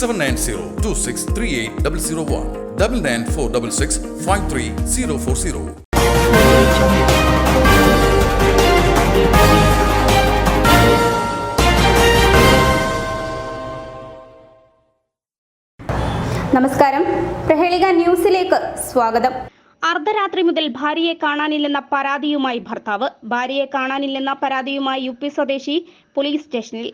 Seven nine zero two six three eight double zero one double nine four double six five three zero four zero നമസ്കാരം. പ്രഹേളിക ന്യൂസിലേക്ക് സ്വാഗതം. അർദ്ധരാത്രി മുതൽ ഭാര്യയെ കാണാനില്ലെന്ന പരാതിയുമായി ഭർത്താവ്. ഭാര്യയെ കാണാനില്ലെന്ന പരാതിയുമായി യു പി സ്വദേശി പോലീസ് സ്റ്റേഷനിൽ.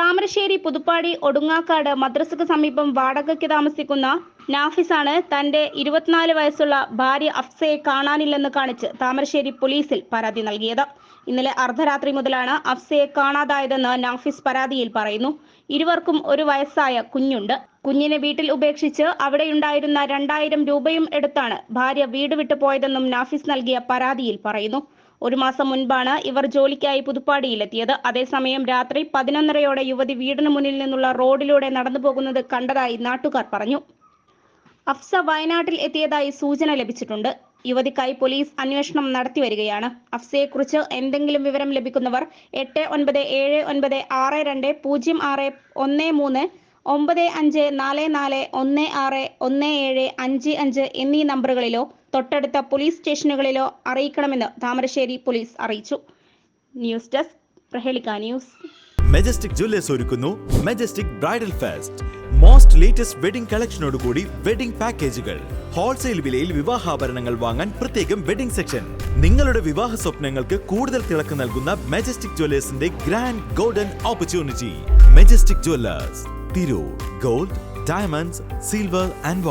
താമരശ്ശേരി പുതുപ്പാടി ഒടുങ്ങാക്കാട് മദ്രസക്ക് സമീപം വാടകയ്ക്ക് താമസിക്കുന്ന നാഫിസാണ് തന്റെ ഇരുപത്തിനാല് വയസ്സുള്ള ഭാര്യ അഫ്സയെ കാണാനില്ലെന്ന് കാണിച്ച് താമരശ്ശേരി പോലീസിൽ പരാതി നൽകിയത്. ഇന്നലെ അർദ്ധരാത്രി മുതലാണ് അഫ്സയെ കാണാതായതെന്ന് നാഫിസ് പരാതിയിൽ പറയുന്നു. ഇരുവർക്കും ഒരു വയസ്സായ കുഞ്ഞുണ്ട്. കുഞ്ഞിനെ വീട്ടിൽ ഉപേക്ഷിച്ച് അവിടെയുണ്ടായിരുന്ന രണ്ടായിരം രൂപയും എടുത്താണ് ഭാര്യ വീട് വിട്ടു പോയതെന്നും നാഫിസ് നൽകിയ പരാതിയിൽ പറയുന്നു. ഒരു മാസം മുൻപാണ് ഇവർ ജോലിക്കായി പുതുപ്പാടിയിലെത്തിയത്. അതേസമയം രാത്രി പതിനൊന്നരയോടെ യുവതി വീടിന് മുന്നിൽ നിന്നുള്ള റോഡിലൂടെ നടന്നു പോകുന്നത് കണ്ടതായി നാട്ടുകാർ പറഞ്ഞു. അഫ്സ വയനാട്ടിൽ എത്തിയതായി സൂചന ലഭിച്ചിട്ടുണ്ട്. യുവതിക്കായി പോലീസ് അന്വേഷണം നടത്തി വരികയാണ്. അഫ്സയെക്കുറിച്ച് എന്തെങ്കിലും വിവരം ലഭിക്കുന്നവർ എട്ട് ഒൻപത് ഏഴ് ഒൻപത് ആറ് രണ്ട് പൂജ്യം ആറ് ഒന്ന് മൂന്ന് ഒമ്പത് അഞ്ച് നാല് നാല് ഒന്ന് ആറ് ഒന്ന് ഏഴ് അഞ്ച് അഞ്ച് എന്നീ നമ്പറുകളിലോ തൊട്ടടുത്ത പോലീസ് സ്റ്റേഷനുകളിലോ അറിയിക്കണമെന്ന് താമരശ്ശേരി പോലീസ് അറിയിച്ചു. News desk Prahelika news. Majestic jewellers ഒരുക്കുന്നു. Majestic bridal fest most latest wedding കളക്ഷനോടുകൂടി wedding പാക്കേജുകൾ ഹോൾസെയിൽ വിലയിൽ വിവാഹാഭരണങ്ങൾ വാങ്ങാൻ പ്രത്യേകം വെഡിംഗ് സെക്ഷൻ നിങ്ങളുടെ വിവാഹ സ്വപ്നങ്ങൾക്ക് കൂടുതൽ തിളക്കം നൽകുന്ന majestic ജ്വല്ലേഴ്സിന്റെ grand golden opportunity majestic jewellers Tirur gold diamonds silver and